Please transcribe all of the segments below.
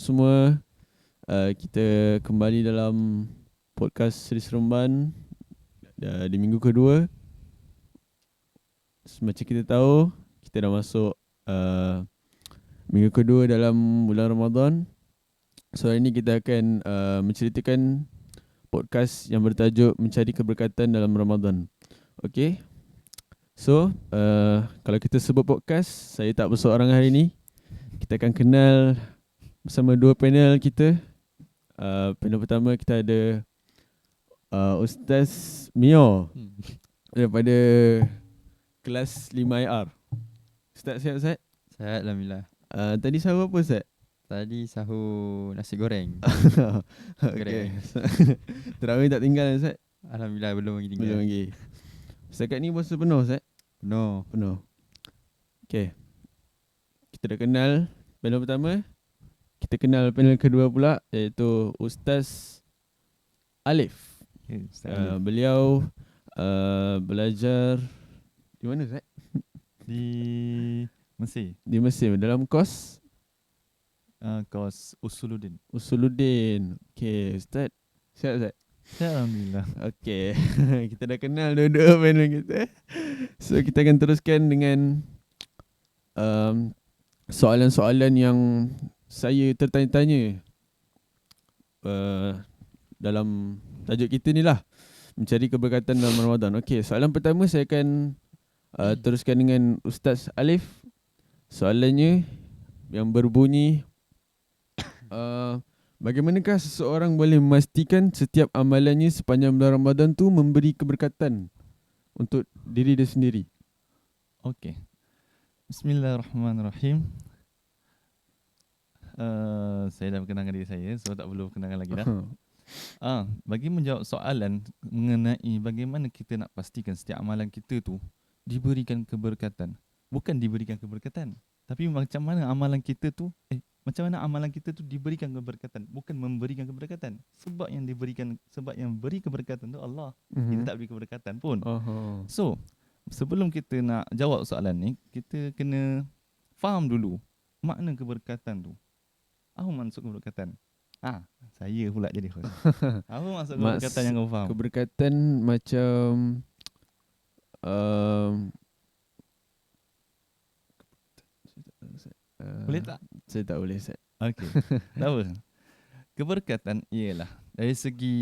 Semua. Uh, kita kembali dalam podcast Seri Seremban uh, di minggu kedua. Macam kita tahu, kita dah masuk uh, minggu kedua dalam bulan Ramadan. So hari ini kita akan uh, menceritakan podcast yang bertajuk Mencari Keberkatan dalam Ramadan. Okay. So, uh, kalau kita sebut podcast, saya tak berseorang hari ini. Kita akan kenal bersama dua panel kita. Uh, panel pertama kita ada uh, Ustaz Mio Hmm. daripada kelas 5IR. Ustaz sihat Ustaz? Sehat Alhamdulillah. Uh, tadi sahur apa Ustaz? Tadi sahur nasi goreng. okay. Terawih tak tinggal Ustaz? Alhamdulillah belum lagi tinggal. Belum lagi. Setakat ni puasa penuh Ustaz? No. Penuh. Okay. Kita dah kenal panel pertama. Kita kenal panel kedua pula iaitu Ustaz Alif. Okay, Ustaz Uh, uh, beliau uh, belajar di mana Ustaz? di Mesir. Di Mesir dalam kos Uh, kos Usuluddin. Usuluddin. Okay, Ustaz. Sihat Ustaz? Alhamdulillah. Okay. kita dah kenal dua-dua panel kita. So kita akan teruskan dengan um, soalan-soalan yang saya tertanya-tanya uh, dalam tajuk kita ni lah. Mencari keberkatan dalam Ramadan. Okay, soalan pertama saya akan uh, teruskan dengan Ustaz Alif. Soalannya yang berbunyi uh, Bagaimanakah seseorang boleh memastikan setiap amalannya sepanjang bulan Ramadan tu memberi keberkatan untuk diri dia sendiri? Okey. Bismillahirrahmanirrahim. Uh, saya dah perkenalkan diri saya, so tak perlu perkenalkan lagi dah. Ah, bagi menjawab soalan mengenai bagaimana kita nak pastikan setiap amalan kita tu diberikan keberkatan. Bukan diberikan keberkatan, tapi macam mana amalan kita tu eh macam mana amalan kita tu diberikan keberkatan, bukan memberikan keberkatan. Sebab yang diberikan sebab yang beri keberkatan tu Allah. Kita tak beri keberkatan pun. Oh. So, sebelum kita nak jawab soalan ni, kita kena faham dulu makna keberkatan tu. Apa maksud keberkatan? Ah, saya pula jadi host. Apa maksud Maks- keberkatan yang kau faham? Keberkatan macam um, uh, Boleh tak? Saya tak boleh Ustaz. Okey. tak apa. Keberkatan ialah dari segi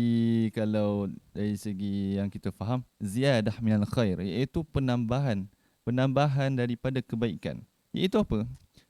kalau dari segi yang kita faham ziyadah minal khair iaitu penambahan penambahan daripada kebaikan. Iaitu apa?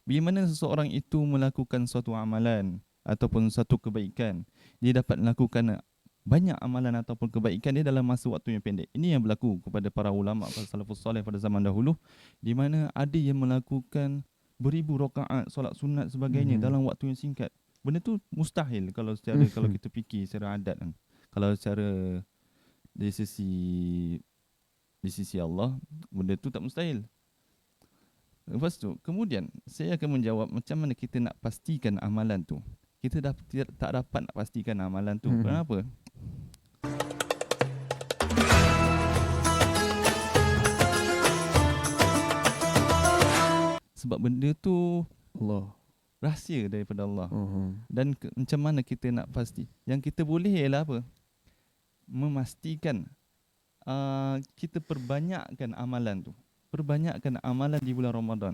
Bila mana seseorang itu melakukan suatu amalan ataupun satu kebaikan, dia dapat melakukan banyak amalan ataupun kebaikan dia dalam masa waktu yang pendek. Ini yang berlaku kepada para ulama para salafus soleh pada zaman dahulu di mana ada yang melakukan beribu rakaat solat sunat sebagainya Mhm. dalam waktu yang singkat. Benda tu mustahil kalau secara Mhm. kalau kita fikir secara adat kan. Kalau secara dari sisi di sisi Allah, benda tu tak mustahil. Lepas tu, kemudian saya akan menjawab macam mana kita nak pastikan amalan tu. Kita dah tak dapat nak pastikan amalan tu. Mhm. Kenapa? Sebab benda tu Allah. rahsia daripada Allah. Oh. Dan ke, macam mana kita nak pasti? Yang kita boleh ialah apa? Memastikan uh, kita perbanyakkan amalan tu. Perbanyakkan amalan di bulan Ramadan.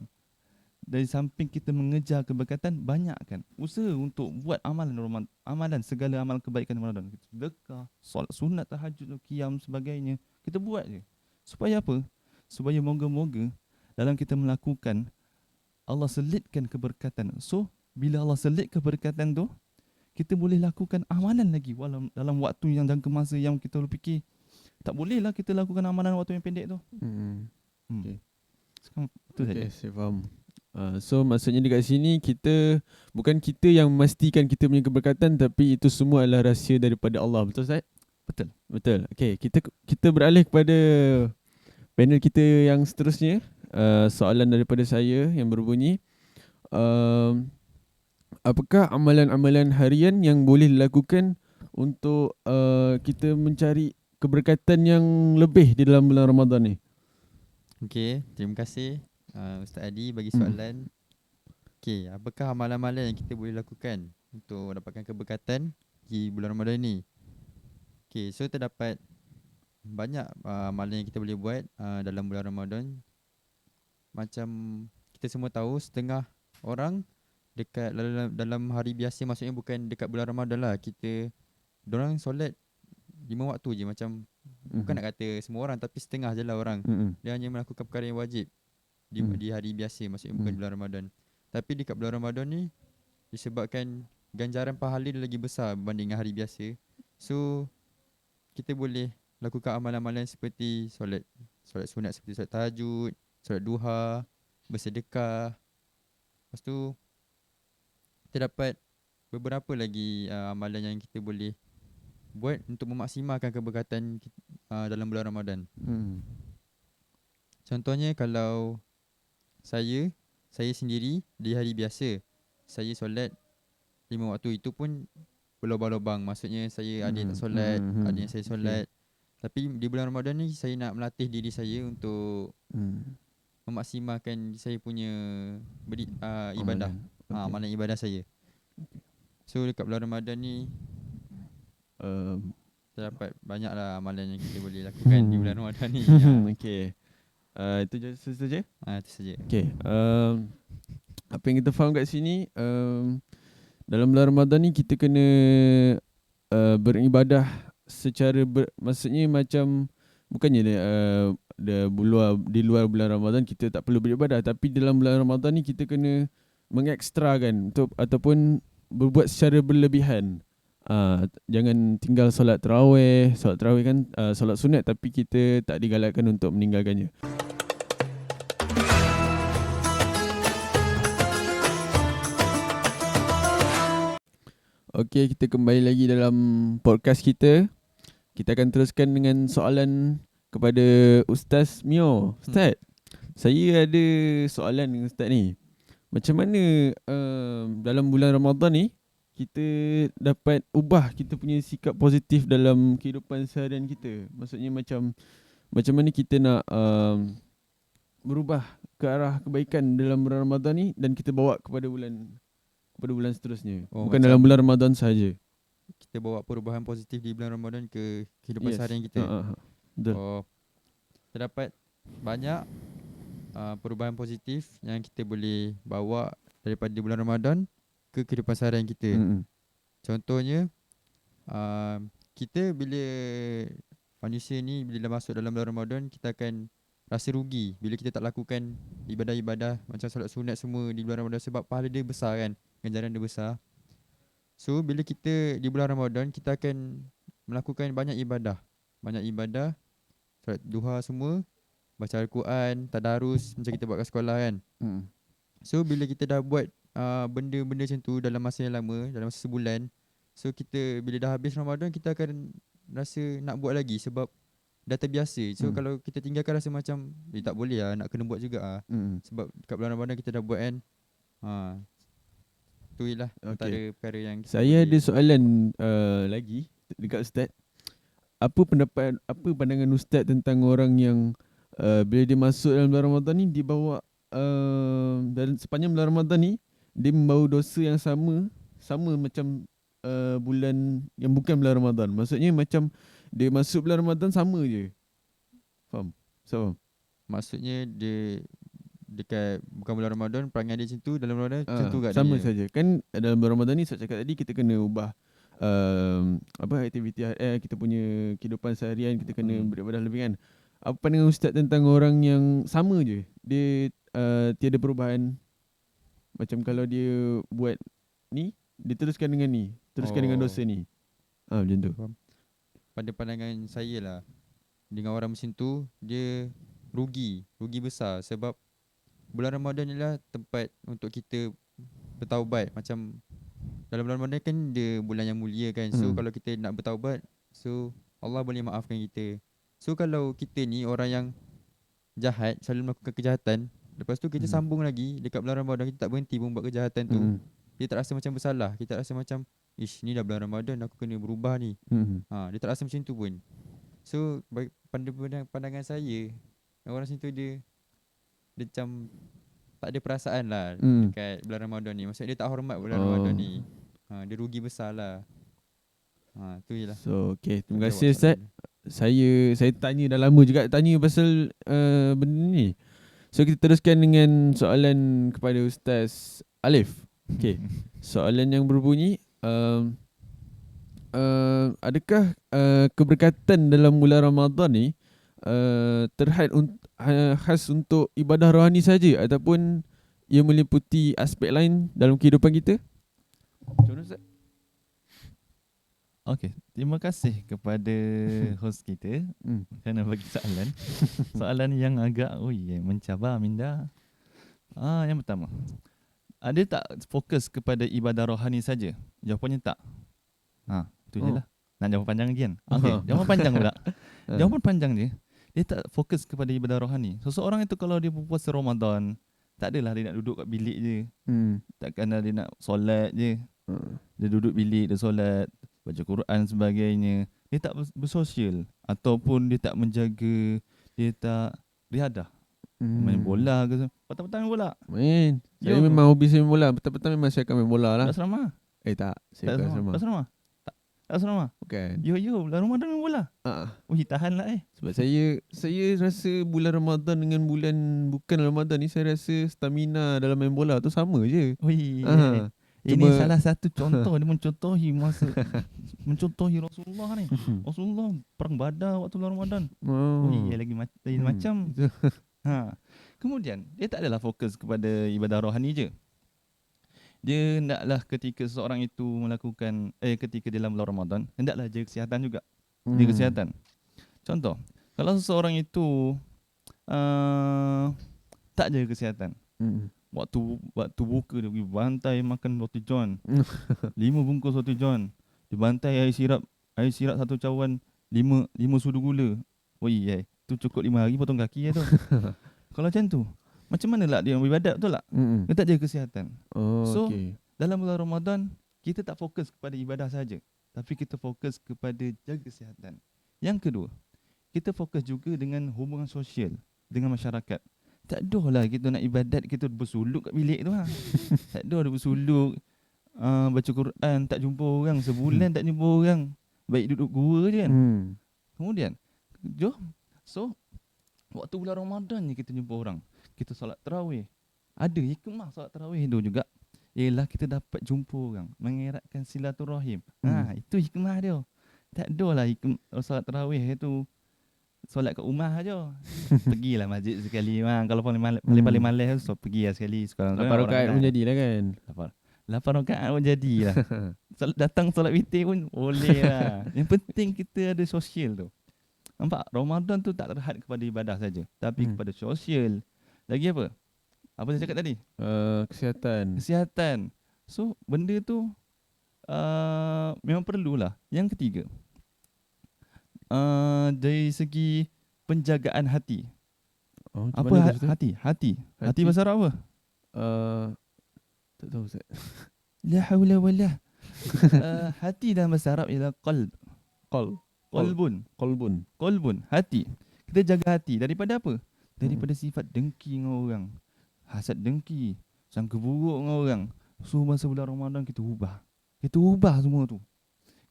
Dari samping kita mengejar keberkatan, banyakkan. Usaha untuk buat amalan Ramadan. Amalan, segala amal kebaikan Ramadan. Kita sedekah, solat sunat, tahajud, qiyam, sebagainya. Kita buat je. Supaya apa? Supaya moga-moga dalam kita melakukan, Allah selitkan keberkatan. So, bila Allah selit keberkatan tu kita boleh lakukan amalan lagi walau dalam waktu yang jangka masa yang kita fikir tak boleh lah kita lakukan amalan waktu yang pendek tu. Hmm. Hmm. Okey. Sekarang itu saja. Okay, saya faham. Uh, so maksudnya dekat sini kita bukan kita yang memastikan kita punya keberkatan tapi itu semua adalah rahsia daripada Allah. Betul Ustaz? Betul. Betul. Okay, kita kita beralih kepada panel kita yang seterusnya. Uh, soalan daripada saya yang berbunyi um, apakah amalan-amalan harian yang boleh dilakukan untuk uh, kita mencari keberkatan yang lebih di dalam bulan Ramadan ni? Okey, terima kasih uh, Ustaz Adi bagi Hmm. soalan. Okey, apakah amalan-amalan yang kita boleh lakukan untuk dapatkan keberkatan di bulan Ramadan ni? Okey, so terdapat banyak uh, amalan yang kita boleh buat uh, dalam bulan Ramadan. Macam kita semua tahu setengah orang dekat dalam, dalam hari biasa maksudnya bukan dekat bulan Ramadan lah. Kita orang solat lima waktu je macam bukan nak kata semua orang tapi setengah je lah orang. Mm-mm. Dia hanya melakukan perkara yang wajib di, Hmm. di hari biasa maksudnya bukan Hmm. bulan Ramadan. Tapi dekat bulan Ramadan ni disebabkan ganjaran pahala dia lagi besar berbanding dengan hari biasa. So kita boleh lakukan amalan-amalan seperti solat solat sunat seperti solat tahajud, solat duha, bersedekah. Lepas tu kita dapat beberapa lagi uh, amalan yang kita boleh buat untuk memaksimalkan keberkatan uh, dalam bulan Ramadan. Mm. Contohnya kalau saya saya sendiri di hari biasa saya solat lima waktu itu pun berlobang-lobang maksudnya saya ada yang tak Hmm, solat, hmm, hmm, ada yang saya okay. solat. Tapi di bulan Ramadan ni saya nak melatih diri saya untuk Mm. memaksimalkan saya punya beri, uh, ibadah, okay. Okay. amalan ibadah saya. So dekat bulan Ramadan ni Um, terdapat banyaklah amalan yang kita boleh lakukan di bulan Ramadan ni. ya. okay. Uh, itu je saja. Ah itu saja. Okay. Um, apa yang kita faham kat sini, um, dalam bulan Ramadan ni kita kena uh, beribadah secara ber, maksudnya macam bukannya uh, dia luar, di luar bulan Ramadan kita tak perlu beribadah tapi dalam bulan Ramadan ni kita kena mengekstrakan untuk ataupun berbuat secara berlebihan. Uh, jangan tinggal solat tarawih Solat tarawih kan uh, solat sunat Tapi kita tak digalakkan untuk meninggalkannya Okey, kita kembali lagi dalam podcast kita. Kita akan teruskan dengan soalan kepada Ustaz Mio. Ustaz, saya ada soalan dengan Ustaz ni. Macam mana um, dalam bulan Ramadan ni kita dapat ubah kita punya sikap positif dalam kehidupan seharian kita. Maksudnya macam macam mana kita nak um, berubah ke arah kebaikan dalam bulan Ramadan ni dan kita bawa kepada bulan kepada bulan seterusnya. Oh, Bukan dalam bulan Ramadan sahaja. Kita bawa perubahan positif di bulan Ramadan ke kehidupan Yes. seharian kita. Betul. Oh, terdapat banyak uh, perubahan positif yang kita boleh bawa daripada bulan Ramadan ke kehidupan seharian kita. Mm-mm. Contohnya, uh, kita bila manusia ni bila dah masuk dalam bulan Ramadan, kita akan rasa rugi bila kita tak lakukan ibadah-ibadah macam solat sunat semua di bulan Ramadan sebab pahala dia besar kan, ganjaran dia besar. So bila kita di bulan Ramadan, kita akan melakukan banyak ibadah. Banyak ibadah, solat duha semua, baca Al-Quran, tadarus macam kita buat kat sekolah kan. Mm. So bila kita dah buat uh, benda-benda macam tu dalam masa yang lama, dalam masa sebulan, so kita bila dah habis Ramadan kita akan rasa nak buat lagi sebab dah terbiasa. So Hmm. kalau kita tinggalkan rasa macam eh tak boleh lah nak kena buat juga ah. Mm. Sebab kat bulan Ramadan kita dah buat kan. Ha. Tu lah Okey. antara perkara yang kita Saya boleh- ada soalan uh, lagi dekat Ustaz. Apa pendapat apa pandangan Ustaz tentang orang yang uh, bila dia masuk dalam bulan Ramadan ni dia bawa uh, dalam sepanjang bulan Ramadan ni dia membawa dosa yang sama sama macam uh, bulan yang bukan bulan Ramadan. Maksudnya macam dia masuk bulan Ramadan sama je. Faham? So, faham? maksudnya dia dekat bukan bulan Ramadan perangai dia macam tu dalam Ramadan macam Ah, tu kat sama dia. saja. Kan dalam bulan Ramadan ni saya cakap tadi kita kena ubah um, apa aktiviti eh kita punya kehidupan seharian kita kena Hmm. beribadah lebih kan. Apa pandangan ustaz tentang orang yang sama je. Dia uh, tiada perubahan. Macam kalau dia buat ni, dia teruskan dengan ni, teruskan dengan Oh. dosa ni. Ah macam tu. pada pandangan saya lah dengan orang macam tu dia rugi rugi besar sebab bulan Ramadan ni lah tempat untuk kita bertaubat macam dalam bulan Ramadan kan dia bulan yang mulia kan so Hmm. kalau kita nak bertaubat so Allah boleh maafkan kita so kalau kita ni orang yang jahat selalu melakukan kejahatan lepas tu kita Hmm. sambung lagi dekat bulan Ramadan kita tak berhenti pun buat kejahatan tu Hmm. dia tak rasa macam bersalah kita rasa macam ish ni dah bulan Ramadan aku kena berubah ni Hmm. Ha, dia tak rasa macam tu pun. So bagi pandang, pandang, pandangan saya orang macam tu dia dia macam tak ada perasaan lah Hmm. dekat bulan Ramadan ni. Maksudnya dia tak hormat bulan Oh. Ramadan ni. Ha, dia rugi besar lah. Ha, tu je lah. So okay Terima kasih Ustaz. Saya Saya tanya dah lama juga Tanya pasal uh, Benda ni So kita teruskan dengan Soalan kepada Ustaz Alif. Okay Soalan yang berbunyi um, uh, Adakah uh, Keberkatan dalam bulan Ramadan ni uh, Terhad un- uh, Khas untuk ibadah rohani saja Ataupun Ia meliputi aspek lain Dalam kehidupan kita? Macam mana Ustaz? Okey, terima kasih kepada host kita Hmm. kerana bagi soalan. soalan yang agak oi mencabar minda. Ah, yang pertama. Ada tak fokus kepada ibadah rohani saja? Jawapannya tak. Ha, itu je Oh. lah. Nak jawab panjang lagi kan? Okey, Oh. jawapan panjang pula. Ah. Jawapan panjang je. Dia tak fokus kepada ibadah rohani. Seseorang itu kalau dia berpuasa Ramadan, tak adalah dia nak duduk kat bilik je. Hmm. Takkan dia nak solat je. Uh. Dia duduk bilik, dia solat, baca Quran sebagainya. Dia tak bers- bersosial ataupun dia tak menjaga, dia tak riadah. Hmm. Main bola ke petang-petang main bola. Main. Saya Yo. memang hobi saya main bola. Petang-petang memang saya akan main bola lah. Tak serama. Eh tak. Saya Tak sama. Tak serama. Tak, tak serama. Bukan. Yo yo, bulan Ramadan main bola. Ah, Wih, tahanlah eh. sebab saya saya rasa bulan Ramadan dengan bulan bukan Ramadan ni saya rasa stamina dalam main bola tu sama je. Wih. Ah. Ini cuma- salah satu contoh dia mencontohi masa mencontohi Rasulullah ni. Rasulullah perang Badar waktu bulan Ramadan. Oh. Oh, iya lagi lain Hmm. macam. Ha. Kemudian dia tak adalah fokus kepada ibadah rohani je. Dia hendaklah ketika seseorang itu melakukan eh ketika dalam bulan Ramadan, hendaklah jaga kesihatan juga. Hmm. Jaga kesihatan. Contoh, kalau seseorang itu uh, tak jaga kesihatan, Hmm. Waktu waktu buka dia pergi bantai makan roti john. lima bungkus roti john. Dia bantai air sirap, air sirap satu cawan, lima lima sudu gula. Oi, eh, tu cukup lima hari potong kaki ya tu. Kalau macam tu, macam mana lah dia beribadat betul tak? Hmm. Dia tak jaga kesihatan. Oh, So, okay. Dalam bulan Ramadan, kita tak fokus kepada ibadah saja, tapi kita fokus kepada jaga kesihatan. Yang kedua, kita fokus juga dengan hubungan sosial dengan masyarakat. Tak ada lah kita nak ibadat kita bersuluk kat bilik tu ha. tak ada ada bersuluk uh, baca Quran tak jumpa orang sebulan tak jumpa orang. Baik duduk gua je kan. Hmm. Kemudian, jom. So, waktu bulan Ramadan ni kita jumpa orang. Kita solat tarawih. Ada hikmah solat tarawih tu juga. Ialah kita dapat jumpa orang. Mengeratkan silaturahim. Hmm. Ha, itu hikmah dia. Tak ada lah hikmah solat tarawih itu solat kat rumah aja. Pergilah masjid sekali. Ha, kalau paling mal- paling, paling Hmm. malas so pergi lah sekali. Sekarang Lapan rakaat pun jadilah kan. Lapan, lapan rakaat pun jadilah. Datang solat witir pun boleh lah. Yang penting kita ada sosial tu. Nampak? Ramadan tu tak terhad kepada ibadah saja, tapi Hmm. kepada sosial. Lagi apa? Apa saya cakap tadi? Uh, kesihatan. Kesihatan. So, benda tu uh, memang perlulah. Yang ketiga, uh, dari segi penjagaan hati. Oh, Apa ha- hati? Hati. Hati Hati. bahasa Arab apa? Uh, tak tahu Ustaz. La haula wala. uh, hati dalam bahasa Arab ialah qalb. Qal. Qalbun. Qalbun. Qalbun, hati. Kita jaga hati daripada apa? Daripada sifat dengki dengan orang. Hasad dengki, sangka buruk dengan orang. So masa bulan Ramadan kita ubah. Kita ubah semua tu.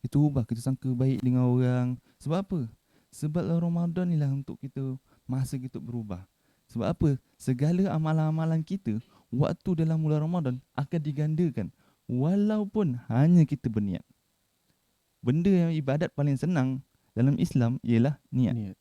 Kita ubah, kita sangka baik dengan orang. Sebab apa? Sebab bulan Ramadan ni lah untuk kita masa kita berubah. Sebab apa? Segala amalan-amalan kita waktu dalam bulan Ramadan akan digandakan walaupun hanya kita berniat. Benda yang ibadat paling senang dalam Islam ialah niat. Niat.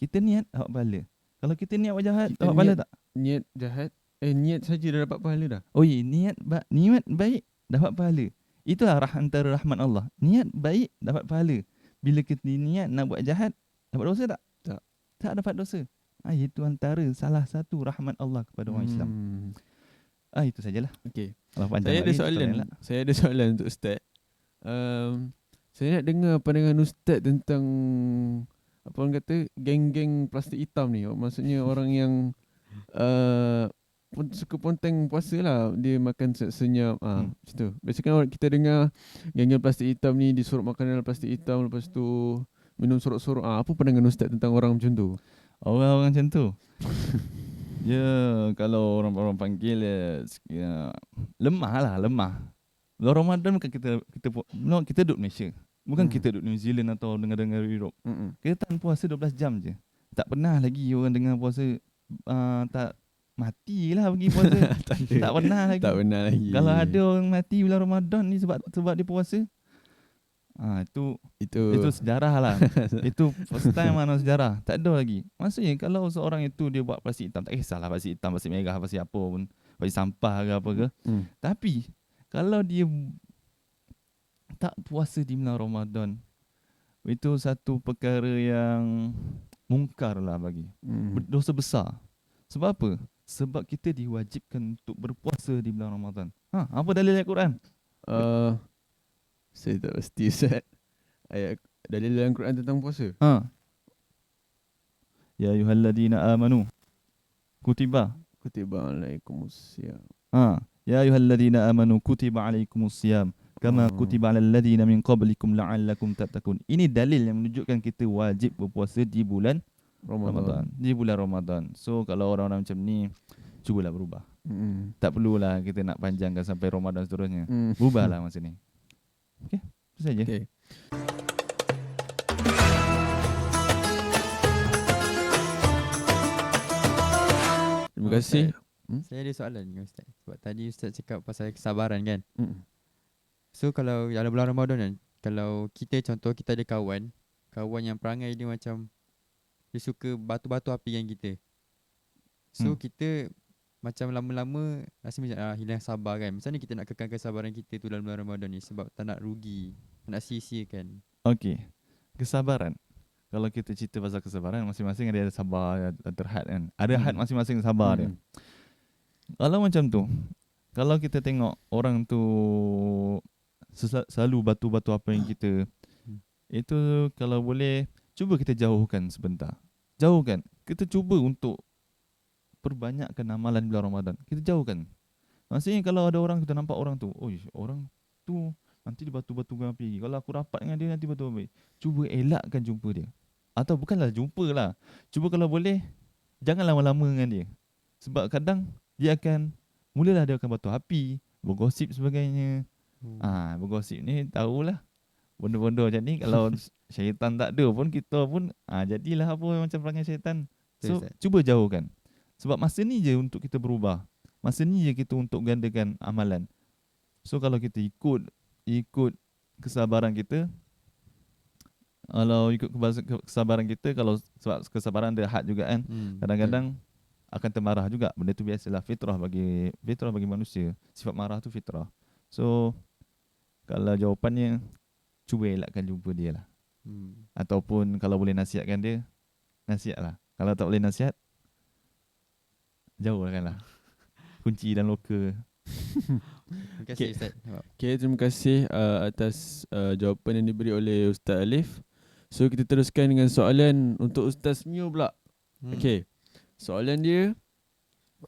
Kita niat dapat pahala. Kalau kita niat buat jahat Kita dapat pahala tak? Niat jahat. Eh niat saja dah dapat pahala dah. Oh iya, niat ba- niat baik dapat pahala. Itulah rah antara rahmat Allah. Niat baik dapat pahala. Bila kita niat nak buat jahat dapat dosa tak? Tak. Tak dapat dosa. Ah itu antara salah satu rahmat Allah kepada orang Islam. Hmm. Ah itu sajalah. Okay. Saya ada soalan. lah. Saya ada soalan untuk Ustaz. Um, saya nak dengar pandangan Ustaz tentang apa orang kata geng-geng plastik hitam ni. Maksudnya orang yang uh, suka ponteng puasa lah. Dia makan senyap. Ah, Hmm. macam tu. Biasanya kan kita dengar geng-geng plastik hitam ni disuruh makan dalam plastik hitam lepas tu minum sorok-sorok. Ah, apa pandangan Ustaz tentang orang macam tu? Orang-orang macam tu. Ya, kalau orang-orang panggil ya, ya, lemah lah, lemah. Bulan Ramadan bukan kita kita no, kita duduk Malaysia. Bukan Hmm. kita duduk New Zealand atau dengar-dengar Europe. Mm-mm. Kita tahan puasa 12 jam je. Tak pernah lagi orang dengar puasa uh, tak matilah pergi puasa. tak ada. tak pernah lagi. Tak benar lagi. Kalau ada orang mati bulan Ramadan ni sebab sebab dia puasa. Ah itu itu itu sejarah lah. itu first time mana sejarah. Tak ada lagi. Maksudnya kalau seorang itu dia buat plastik hitam, tak kisahlah plastik hitam, plastik merah, plastik apa pun, plastik sampah ke apa ke. Hmm. Tapi kalau dia tak puasa di bulan Ramadan, itu satu perkara yang mungkar lah bagi. Hmm. Dosa besar. Sebab apa? Sebab kita diwajibkan untuk berpuasa di bulan Ramadan. Ha, apa dalil ayat Quran? Uh, saya tak pasti Ustaz. Ayat dalil dalam Quran tentang puasa. Ha. Ya ayyuhalladzina amanu kutiba Kutiba alaikumusiyam. Ha. Ya ayyuhalladzina amanu kutiba alaikumusiyam kama Oh. kutiba alal ladzina min qablikum la'allakum tattaqun. Ini dalil yang menunjukkan kita wajib berpuasa di bulan Ramadan. Ramadan. Di bulan Ramadan. So kalau orang-orang macam ni cubalah berubah. Hmm. Tak perlulah kita nak panjangkan sampai Ramadan seterusnya. Hmm. Berubahlah masa ni. Okey. Itu saja. Okay. Terima Oh, kasih. Ustaz, Saya ada soalan dengan Ustaz. Sebab tadi Ustaz cakap pasal kesabaran kan. Hmm. So kalau dalam bulan Ramadan kan, kalau kita contoh kita ada kawan, kawan yang perangai dia macam dia suka batu-batu api dengan kita. So Hmm. kita macam lama-lama rasa macam ah, hilang sabar kan. Macam mana kita nak kekalkan kesabaran kita tu dalam bulan Ramadan ni sebab tak nak rugi, tak nak sia-siakan. Okey. Kesabaran. Kalau kita cerita pasal kesabaran, masing-masing ada sabar, ada terhad kan. Ada had Hmm. masing-masing sabar dia. Hmm. Kalau macam tu, kalau kita tengok orang tu selalu batu-batu apa yang kita Hmm. itu kalau boleh cuba kita jauhkan sebentar. Jauhkan. Kita cuba untuk perbanyakkan amalan bulan Ramadan. Kita jauhkan. Maksudnya kalau ada orang kita nampak orang tu, oh orang tu nanti dia batu-batu api. Kalau aku rapat dengan dia nanti batu api. Cuba elakkan jumpa dia. Atau bukanlah jumpa lah. Cuba kalau boleh jangan lama-lama dengan dia. Sebab kadang dia akan mulalah dia akan batu api, bergosip sebagainya. Hmm. Ah, bergosip ni tahulah. Benda-benda macam ni kalau syaitan tak ada pun kita pun ah jadilah apa macam perangai syaitan. So Ustaz. cuba jauhkan. Sebab masa ni je untuk kita berubah. Masa ni je kita untuk gandakan amalan. So kalau kita ikut ikut kesabaran kita kalau ikut kesabaran kita kalau sebab kesabaran ada had juga kan. Hmm, Kadang-kadang akan termarah juga. Benda tu biasalah fitrah bagi fitrah bagi manusia. Sifat marah tu fitrah. So kalau jawapannya cuba elakkan jumpa dia lah. Hmm. Ataupun kalau boleh nasihatkan dia, nasihat lah. Kalau tak boleh nasihat, jauhkan lah. Kunci dan loka. Terima kasih Okay. Ustaz. Okay, terima kasih uh, atas uh, jawapan yang diberi oleh Ustaz Alif. So kita teruskan dengan soalan untuk Ustaz Mio pula. Hmm. Okay. Soalan dia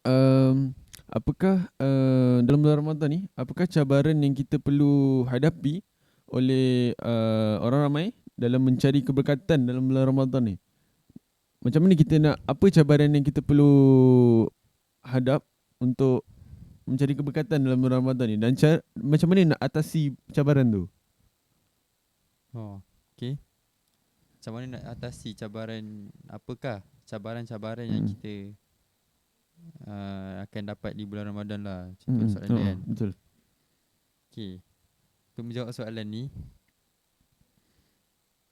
um, apakah uh, dalam bulan Ramadan ni apakah cabaran yang kita perlu hadapi oleh uh, orang ramai dalam mencari keberkatan dalam bulan Ramadan ni? Macam mana kita nak apa cabaran yang kita perlu hadap untuk mencari keberkatan dalam bulan Ramadan ni dan cara, macam mana nak atasi cabaran tu? Oh, okay. Macam mana nak atasi cabaran apakah cabaran-cabaran yang Mm. kita uh, akan dapat di bulan Ramadan lah. Macam tu Mm-mm. soalan Oh, kan. betul. Okay. Untuk menjawab soalan ni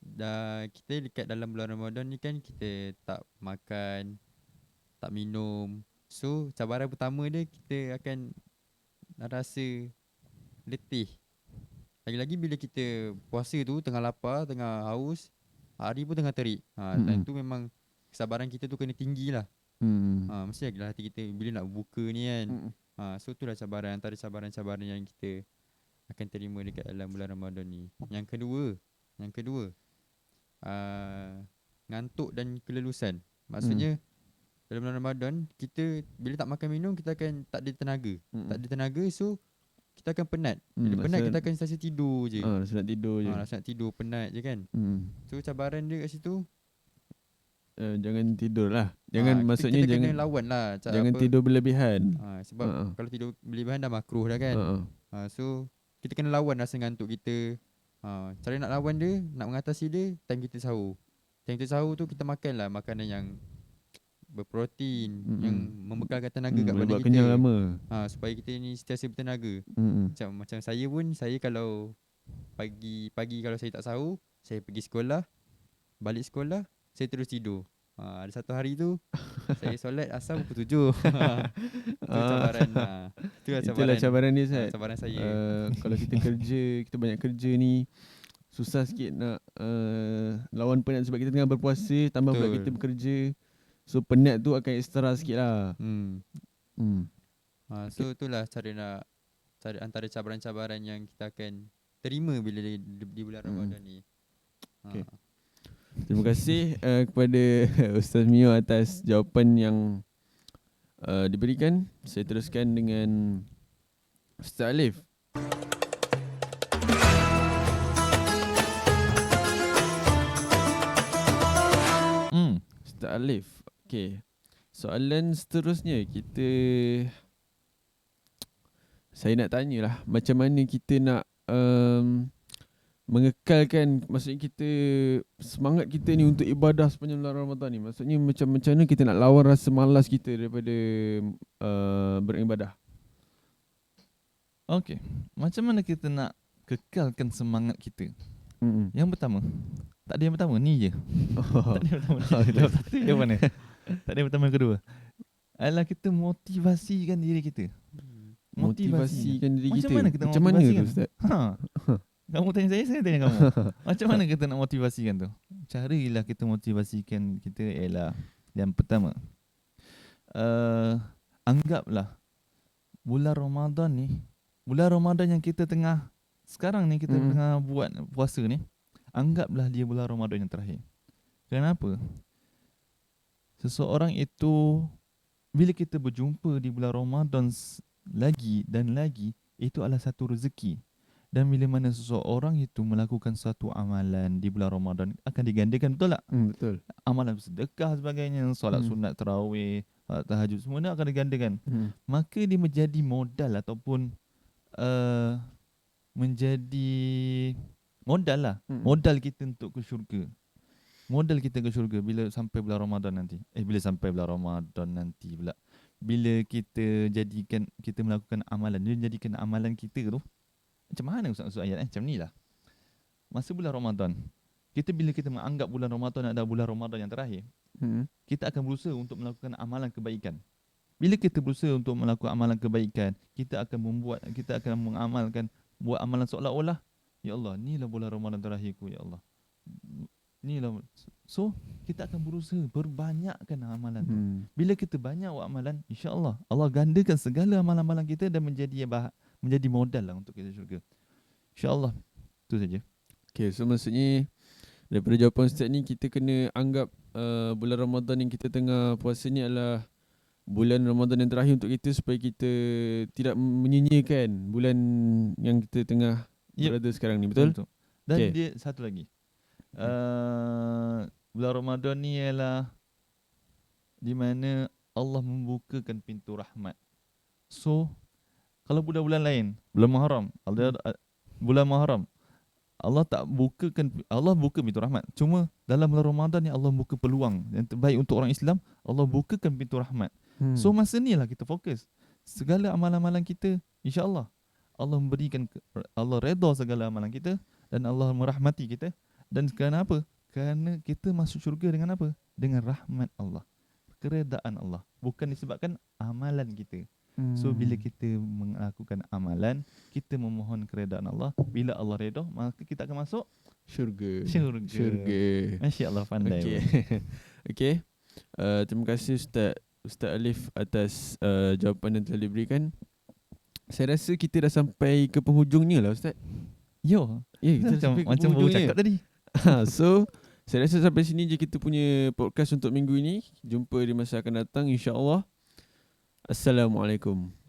dah kita dekat dalam bulan Ramadan ni kan kita tak makan, tak minum. So cabaran pertama dia kita akan rasa letih. Lagi-lagi bila kita puasa tu tengah lapar, tengah haus, hari pun tengah terik. Ha, dan Mm-mm. tu memang kesabaran kita tu kena tinggi lah. Hmm. Ha, mesti dalam hati kita bila nak buka ni kan. Mm. Ha, so itulah cabaran antara cabaran-cabaran yang kita akan terima dekat dalam bulan Ramadan ni. Yang kedua, yang kedua, uh, ngantuk dan kelelusan. Maksudnya dalam bulan Ramadan kita bila tak makan minum kita akan tak ada tenaga. Mm. Tak ada tenaga so kita akan penat. Hmm, Bila penat rasa- kita akan sentiasa tidur je. Ah, rasa nak tidur je. Ha, rasa nak tidur penat je kan. Hmm. So cabaran dia kat situ uh, jangan tidur lah. Jangan Ah, kita- maksudnya kita jangan lawan lah jangan apa, tidur berlebihan. ah, Sebab Ha, ha. kalau tidur berlebihan dah makruh dah kan Uh-uh. Ah, so kita kena lawan rasa ngantuk kita. Ha, cara nak lawan dia, nak mengatasi dia, time kita sahur. Time kita sahur tu kita makan lah makanan yang berprotein, Mm-mm. yang membekalkan tenaga Hmm, kat badan kita. kenyang lama. Ha, supaya kita ni sentiasa bertenaga. Mm-mm. Macam macam saya pun, saya kalau pagi pagi kalau saya tak sahur, saya pergi sekolah, balik sekolah, saya terus tidur. Ha, ada satu hari tu saya solat asar pukul tujuh. Itu Ah. cabaran. Ha. Itu Itulah cabaran dia ha, Ustaz. cabaran saya. Uh, kalau kita kerja, kita banyak kerja ni susah sikit nak uh, lawan penat sebab kita tengah berpuasa, tambah pula Betul. kita bekerja. So penat tu akan ekstra sikit lah. Hmm. Hmm. Ha, so itulah cara nak cara antara cabaran-cabaran yang kita akan terima bila di, di, di bulan Hmm. Ramadan ni. Ha. Okay. Terima kasih uh, kepada Ustaz Mio atas jawapan yang uh, diberikan. Saya teruskan dengan Ustaz Alif. Hmm. Ustaz Alif. Okay. Soalan seterusnya kita saya nak tanyalah macam mana kita nak um, mengekalkan maksudnya kita semangat kita ni untuk ibadah sepanjang bulan Ramadan ni. Maksudnya macam macam mana kita nak lawan rasa malas kita daripada uh, beribadah. Okey. Macam mana kita nak kekalkan semangat kita? Hmm. Yang pertama, tak ada yang pertama, ni je. Tak ada yang pertama. Jawab satu yang mana? tak ada yang pertama yang kedua. Adalah kita motivasikan diri kita. Motivasikan diri Macam kita. mana kita macam mana tu motivasikan? Ustaz? Ha. Kamu tanya saya, saya tanya kamu. Macam mana kita nak motivasikan tu? Cara ialah kita motivasikan kita ialah yang pertama. Uh, anggaplah bulan Ramadan ni, bulan Ramadan yang kita tengah sekarang ni kita Hmm. tengah buat puasa ni, anggaplah dia bulan Ramadan yang terakhir. Kenapa? Seseorang itu bila kita berjumpa di bulan Ramadan lagi dan lagi itu adalah satu rezeki dan bila mana seseorang itu melakukan satu amalan di bulan Ramadan akan digandakan betul tak? Hmm, betul. Amalan sedekah sebagainya, solat Hmm. sunat tarawih, solat tahajud semua ni akan digandakan. Hmm. Maka dia menjadi modal ataupun uh, menjadi modal lah. Hmm. Modal kita untuk ke syurga. Modal kita ke syurga bila sampai bulan Ramadan nanti. Eh bila sampai bulan Ramadan nanti pula. Bila kita jadikan kita melakukan amalan, dia jadikan amalan kita tu macam mana maksud ayat eh? Macam ni lah. Masa bulan Ramadan, kita bila kita menganggap bulan Ramadan adalah bulan Ramadan yang terakhir, Hmm. kita akan berusaha untuk melakukan amalan kebaikan. Bila kita berusaha untuk melakukan amalan kebaikan, kita akan membuat kita akan mengamalkan buat amalan seolah-olah ya Allah, inilah bulan Ramadan terakhirku ya Allah. Inilah so kita akan berusaha perbanyakkan amalan tu. Hmm. Bila kita banyak buat amalan, insya-Allah Allah gandakan segala amalan-amalan kita dan menjadi bah- menjadi modal lah untuk kita syurga. Insya-Allah. Itu saja. Okay, so maksudnya daripada jawapan Ustaz ni kita kena anggap uh, bulan Ramadan yang kita tengah puasa ni adalah bulan Ramadan yang terakhir untuk kita supaya kita tidak menyia-nyiakan bulan yang kita tengah Yep. berada sekarang ni, betul? Betul. Dan Okay. dia satu lagi. Uh, bulan Ramadan ni ialah di mana Allah membukakan pintu rahmat. So, kalau bulan-bulan lain, bulan Muharram, Allah uh, bulan Muharram, Allah tak bukakan Allah buka pintu rahmat. Cuma dalam bulan Ramadan ni Allah buka peluang yang terbaik untuk orang Islam, Allah bukakan pintu rahmat. Hmm. So masa ni lah kita fokus. Segala amalan-amalan kita insya-Allah Allah memberikan Allah redha segala amalan kita dan Allah merahmati kita dan kerana apa? Kerana kita masuk syurga dengan apa? Dengan rahmat Allah. Keredaan Allah. Bukan disebabkan amalan kita. So bila kita melakukan amalan, kita memohon keredaan Allah. Bila Allah redha, maka kita akan masuk syurga. syurga. Syurga. Masya-Allah pandai. Okey. Okey. Uh, terima kasih Ustaz Ustaz Alif atas uh, jawapan yang telah diberikan. Saya rasa kita dah sampai ke penghujungnya lah Ustaz. Yo, Ya, kita dah macam sampai macam baru cakap tadi. So saya rasa sampai sini je kita punya podcast untuk minggu ini. Jumpa di masa akan datang insya-Allah. Assalamualaikum.